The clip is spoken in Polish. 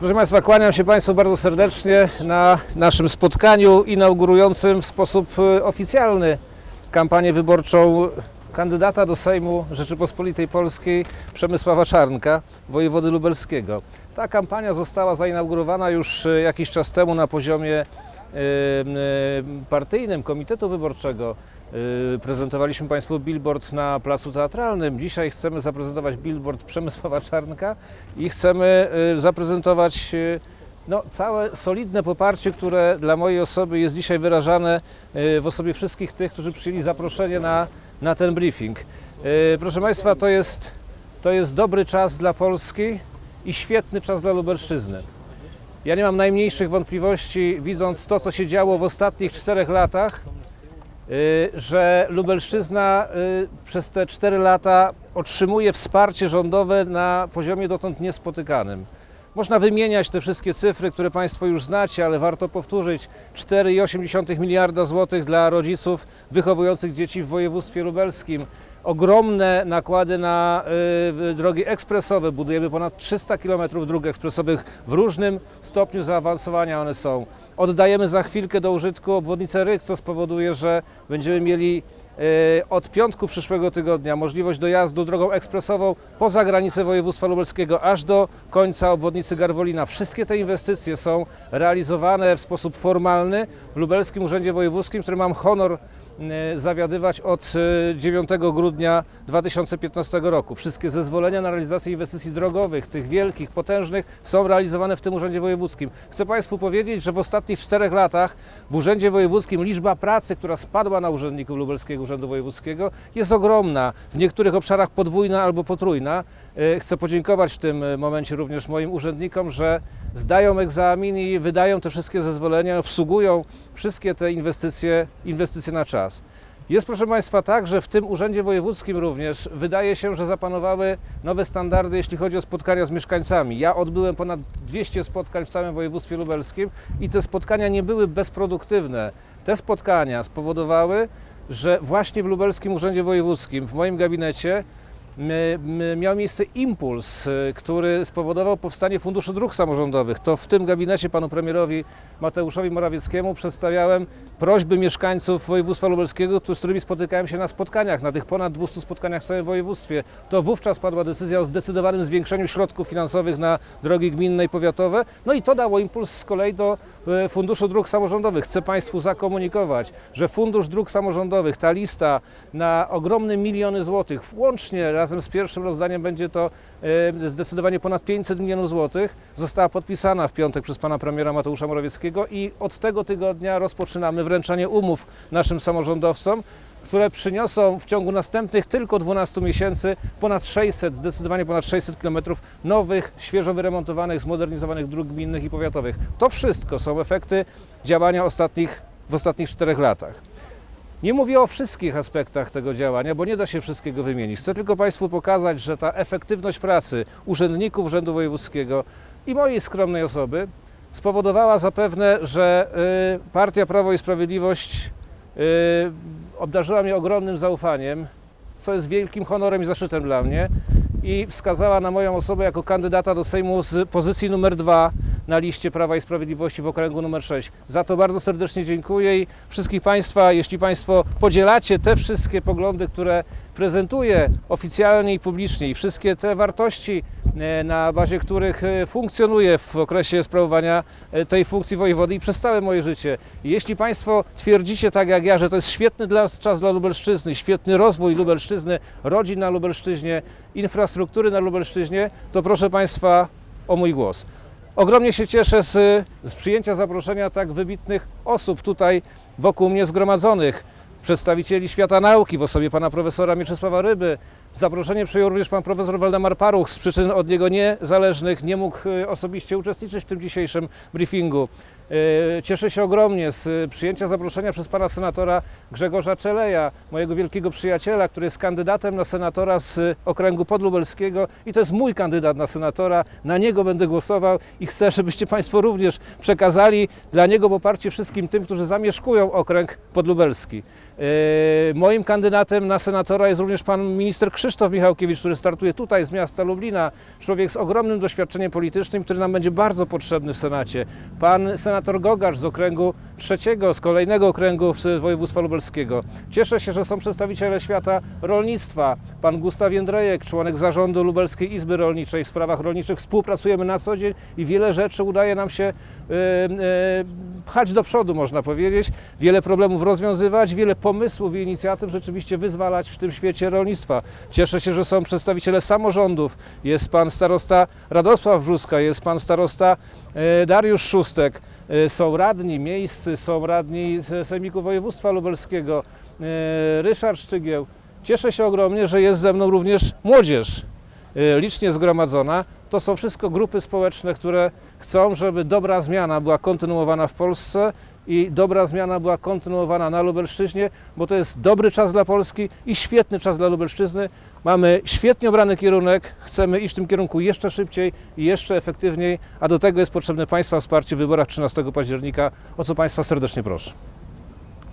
Proszę Państwa, kłaniam się Państwu bardzo serdecznie na naszym spotkaniu inaugurującym w sposób e, oficjalny kampanię wyborczą kandydata do Sejmu Rzeczypospolitej Polskiej Przemysława Czarnka, wojewody lubelskiego. Ta kampania została zainaugurowana już e, jakiś czas temu na poziomie e, partyjnym Komitetu Wyborczego. E, Prezentowaliśmy Państwu billboard na Placu Teatralnym. Dzisiaj chcemy zaprezentować billboard Przemysława Czarnka i chcemy e, zaprezentować e, no, całe solidne poparcie, które dla mojej osoby jest dzisiaj wyrażane w osobie wszystkich tych, którzy przyjęli zaproszenie na, na ten briefing. Proszę Państwa, to jest, to jest dobry czas dla Polski i świetny czas dla Lubelszczyzny. Ja nie mam najmniejszych wątpliwości, widząc to, co się działo w ostatnich czterech latach, y, że Lubelszczyzna y, przez te 4 lata otrzymuje wsparcie rządowe na poziomie dotąd niespotykanym. Można wymieniać te wszystkie cyfry, które Państwo już znacie, ale warto powtórzyć. 4,8 miliarda złotych dla rodziców wychowujących dzieci w województwie lubelskim. Ogromne nakłady na y, drogi ekspresowe. Budujemy ponad 300 km dróg ekspresowych w różnym stopniu zaawansowania one są. Oddajemy za chwilkę do użytku obwodnicę Rych, co spowoduje, że będziemy mieli od piątku przyszłego tygodnia możliwość dojazdu drogą ekspresową poza granicę województwa lubelskiego aż do końca obwodnicy Garwolina. Wszystkie te inwestycje są realizowane w sposób formalny w Lubelskim Urzędzie Wojewódzkim, który mam honor e, zawiadywać od e, 9 grudnia 2015 roku. Wszystkie zezwolenia na realizację inwestycji drogowych, tych wielkich, potężnych, są realizowane w tym Urzędzie Wojewódzkim. Chcę Państwu powiedzieć, że w ostatnich czterech latach w Urzędzie Wojewódzkim liczba pracy, która spadła na urzędników Lubelskiego Urzędu Wojewódzkiego jest ogromna, w niektórych obszarach podwójna albo potrójna. E, Chcę podziękować w tym e, momencie również moim urzędnikom, że zdają egzamin i wydają te wszystkie zezwolenia, obsługują wszystkie te inwestycje, inwestycje na czas. Jest, proszę Państwa, tak, że w tym Urzędzie Wojewódzkim również wydaje się, że zapanowały nowe standardy, jeśli chodzi o spotkania z mieszkańcami. Ja odbyłem ponad 200 spotkań w całym województwie lubelskim i te spotkania nie były bezproduktywne. Te spotkania spowodowały, że właśnie w Lubelskim Urzędzie Wojewódzkim, w moim gabinecie, miał miejsce impuls, y, który spowodował powstanie Funduszu Dróg Samorządowych. To w tym gabinecie panu premierowi Mateuszowi Morawieckiemu przedstawiałem prośby mieszkańców województwa lubelskiego, z którymi spotykałem się na spotkaniach, na tych ponad 200 spotkaniach w całym województwie. To wówczas padła decyzja o zdecydowanym zwiększeniu środków finansowych na drogi gminne i powiatowe. No i to dało impuls z kolei do e, Funduszu Dróg Samorządowych. Chcę Państwu zakomunikować, że Fundusz Dróg Samorządowych, ta lista na ogromne miliony złotych, łącznie razem z pierwszym rozdaniem będzie to e, zdecydowanie ponad 500 milionów złotych, została podpisana w piątek przez pana premiera Mateusza Morawieckiego i od tego tygodnia rozpoczynamy wręczanie umów naszym samorządowcom, które przyniosą w ciągu następnych tylko 12 miesięcy ponad 600, zdecydowanie ponad 600 km nowych, świeżo wyremontowanych, zmodernizowanych dróg gminnych i powiatowych. To wszystko są efekty działania ostatnich, w ostatnich czterech latach. Nie mówię o wszystkich aspektach tego działania, bo nie da się wszystkiego wymienić. Chcę tylko Państwu pokazać, że ta efektywność pracy urzędników Urzędu Wojewódzkiego i mojej skromnej osoby spowodowała zapewne, że y, Partia Prawo i Sprawiedliwość y, obdarzyła mnie ogromnym zaufaniem, co jest wielkim honorem i zaszczytem dla mnie i wskazała na moją osobę jako kandydata do Sejmu z pozycji numer dwa na liście Prawa i Sprawiedliwości w okręgu numer 6. Za to bardzo serdecznie dziękuję i wszystkich Państwa, jeśli Państwo podzielacie te wszystkie poglądy, które prezentuję oficjalnie i publicznie i wszystkie te wartości, e, na bazie których e, funkcjonuję w okresie sprawowania e, tej funkcji wojewody i przez całe moje życie. Jeśli Państwo twierdzicie tak jak ja, że to jest świetny dla, czas dla Lubelszczyzny, świetny rozwój Lubelszczyzny, rodzin na Lubelszczyźnie, infrastruktury na Lubelszczyźnie, to proszę Państwa o mój głos. Ogromnie się cieszę z, z przyjęcia zaproszenia tak wybitnych osób tutaj wokół mnie zgromadzonych, przedstawicieli świata nauki w osobie pana profesora Mieczysława Ryby. Zaproszenie przyjął również pan profesor Waldemar Paruch, z przyczyn od niego niezależnych nie mógł e, osobiście uczestniczyć w tym dzisiejszym briefingu. E, Cieszę się ogromnie z e, przyjęcia zaproszenia przez pana senatora Grzegorza Czeleja, mojego wielkiego przyjaciela, który jest kandydatem na senatora z okręgu podlubelskiego i to jest mój kandydat na senatora. Na niego będę głosował i chcę, żebyście państwo również przekazali dla niego poparcie wszystkim tym, którzy zamieszkują okręg podlubelski. E, Moim kandydatem na senatora jest również pan minister Krzysztof Michałkiewicz, który startuje tutaj z miasta Lublina, człowiek z ogromnym doświadczeniem politycznym, który nam będzie bardzo potrzebny w Senacie. Pan senator Gogarz z okręgu trzeciego, z kolejnego okręgu województwa lubelskiego. Cieszę się, że są przedstawiciele świata rolnictwa. Pan Gustaw Jędrejek, członek zarządu Lubelskiej Izby Rolniczej w sprawach rolniczych. Współpracujemy na co dzień i wiele rzeczy udaje nam się e, e, pchać do przodu, można powiedzieć. Wiele problemów rozwiązywać, wiele pomysłów i inicjatyw rzeczywiście wyzwalać w tym świecie rolnictwa. Cieszę się, że są przedstawiciele samorządów. Jest pan starosta Radosław Wrzuska, jest pan starosta e, Dariusz Szustek, e, są radni miejscy, są radni z Sejmiku Województwa Lubelskiego, e, Ryszard Szczygieł. Cieszę się ogromnie, że jest ze mną również młodzież e, licznie zgromadzona. To są wszystko grupy społeczne, które chcą, żeby dobra zmiana była kontynuowana w Polsce i dobra zmiana była kontynuowana na Lubelszczyźnie, bo to jest dobry czas dla Polski i świetny czas dla Lubelszczyzny. Mamy świetnie obrany kierunek, chcemy iść w tym kierunku jeszcze szybciej i jeszcze efektywniej, a do tego jest potrzebne Państwa wsparcie w wyborach 13 października, o co Państwa serdecznie proszę.